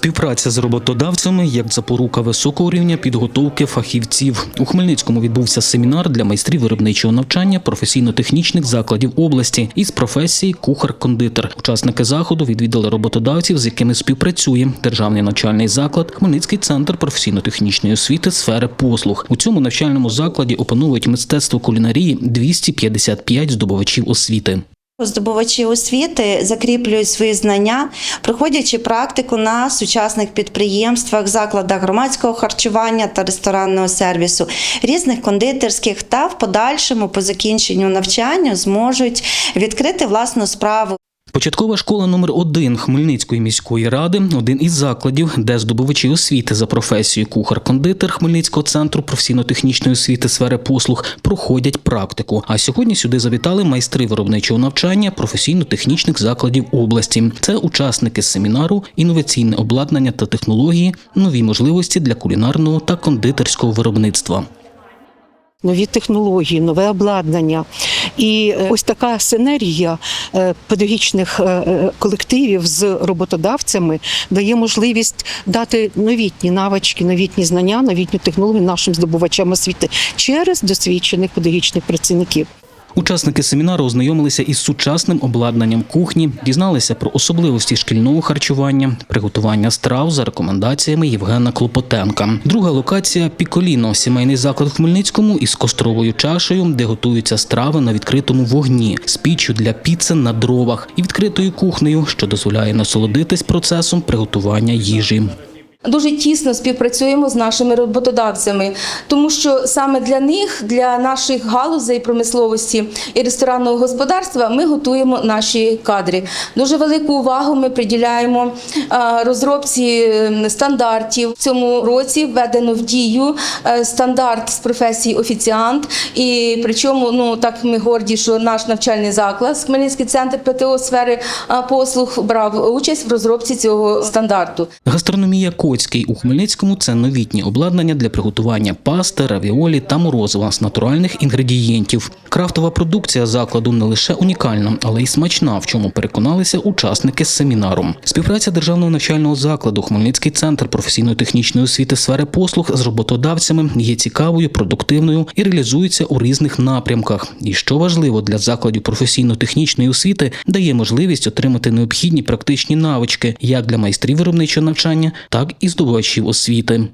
Співпраця з роботодавцями як запорука високого рівня підготовки фахівців. У Хмельницькому відбувся семінар для майстрів виробничого навчання професійно-технічних закладів області із професії кухар-кондитер. Учасники заходу відвідали роботодавців, з якими співпрацює державний навчальний заклад, Хмельницький центр професійно-технічної освіти сфери послуг. У цьому навчальному закладі опановують мистецтво кулінарії 255 здобувачів освіти. Здобувачі освіти закріплюють свої знання, проходячи практику на сучасних підприємствах, закладах громадського харчування та ресторанного сервісу, різних кондитерських та в подальшому по закінченню навчання зможуть відкрити власну справу. Початкова школа номер 1 Хмельницької міської ради один із закладів, де здобувачі освіти за професією кухар-кондитер Хмельницького центру професійно-технічної освіти сфери послуг проходять практику. А сьогодні сюди завітали майстри виробничого навчання професійно-технічних закладів області. Це учасники семінару, інноваційне обладнання та технології, нові можливості для кулінарного та кондитерського виробництва. Нові технології, нове обладнання. І е, ось така синергія е, педагогічних е, колективів з роботодавцями дає можливість дати новітні навички, новітні знання, новітні технології нашим здобувачам освіти через досвідчених педагогічних працівників. Учасники семінару ознайомилися із сучасним обладнанням кухні, дізналися про особливості шкільного харчування, приготування страв за рекомендаціями Євгена Клопотенка. Друга локація Піколіно, сімейний заклад в Хмельницькому із костровою чашею, де готуються страви на відкритому вогні, з піччю для піци на дровах і відкритою кухнею, що дозволяє насолодитись процесом приготування їжі. Дуже тісно співпрацюємо з нашими роботодавцями, тому що саме для них, для наших галузей промисловості і ресторанного господарства, ми готуємо наші кадри. Дуже велику увагу ми приділяємо розробці ем, стандартів. В цьому році введено в дію е, стандарт з професії офіціант. І причому, ну так ми горді, що наш навчальний заклад, Хмельницький центр ПТО сфери послуг, брав участь в розробці цього стандарту. Гастрономія Коцький у Хмельницькому це новітнє обладнання для приготування пасти, равіолі та морозива з натуральних інгредієнтів. Крафтова продукція закладу не лише унікальна, але й смачна, в чому переконалися учасники семінару. Співпраця державного навчального закладу Хмельницький центр професійно-технічної освіти сфери послуг з роботодавцями є цікавою, продуктивною і реалізується у різних напрямках. І що важливо для закладів професійно-технічної освіти, дає можливість отримати необхідні практичні навички як для майстрів виробничого навчання, так і здобувачів освіти.